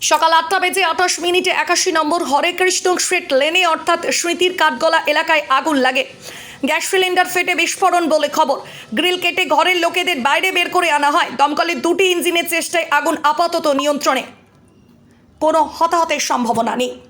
সকাল আটটা বেজে আঠাশ মিনিটে একাশি নম্বর হরে কৃষ্ণ স্ট্রিট লেনে অর্থাৎ স্মৃতির কাঠগলা এলাকায় আগুন লাগে। গ্যাস সিলিন্ডার ফেটে বিস্ফোরণ বলে খবর। গ্রিল কেটে ঘরের লোকেদের বাইরে বের করে আনা হয়। দমকলের দুটি ইঞ্জিনের চেষ্টায় আগুন আপাতত নিয়ন্ত্রণে। কোনো হতাহতের সম্ভাবনা নেই।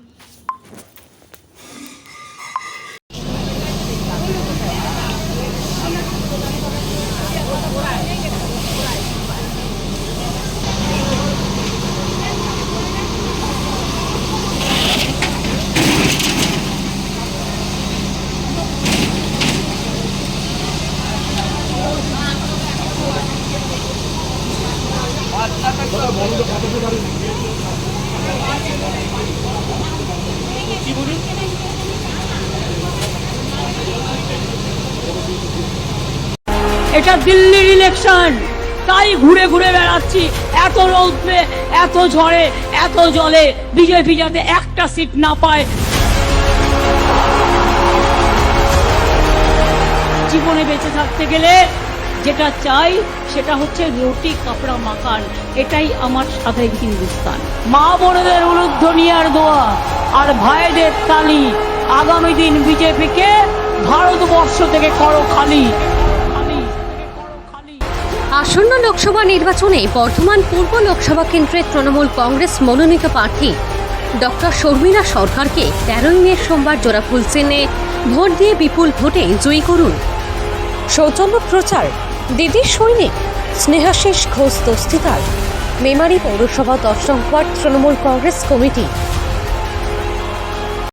এটা দিল্লির ইলেকশন তাই ঘুরে ঘুরে বেড়াচ্ছি। এত রৌদ্রে, এত ঝড়ে, এত জলে বিজেপি যাতে একটা সিট না পায়। জীবনে বেঁচে থাকতে গেলে যেটা চাই সেটা হচ্ছে রুটি কাপড়া মাকান এটাই আমার স্বাধীন হিন্দুস্তান। মা বোনেদের উলুধ্বনিয়ার দোয়া আর ভাইদের তালি। আগামী দিন বিজেপিকে ভারতবর্ষ থেকে করো খালি। খালি করো খালি আসন্ন লোকসভা নির্বাচনে বর্ধমান পূর্ব লোকসভা কেন্দ্রের তৃণমূল কংগ্রেস মনোনীত প্রার্থী ডক্টর শর্মিলা সরকারকে তেরোই মে সোমবার জোড়াফুল চেনে ভোট দিয়ে বিপুল ভোটে জয়ী করুন। সৌজন্য প্রচার দিদি সৈনিক স্নেহাশিস ঘোষ দস্তিদার মেমারি পৌরসভা দশ ওয়ার্ড তৃণমূল কংগ্রেস কমিটি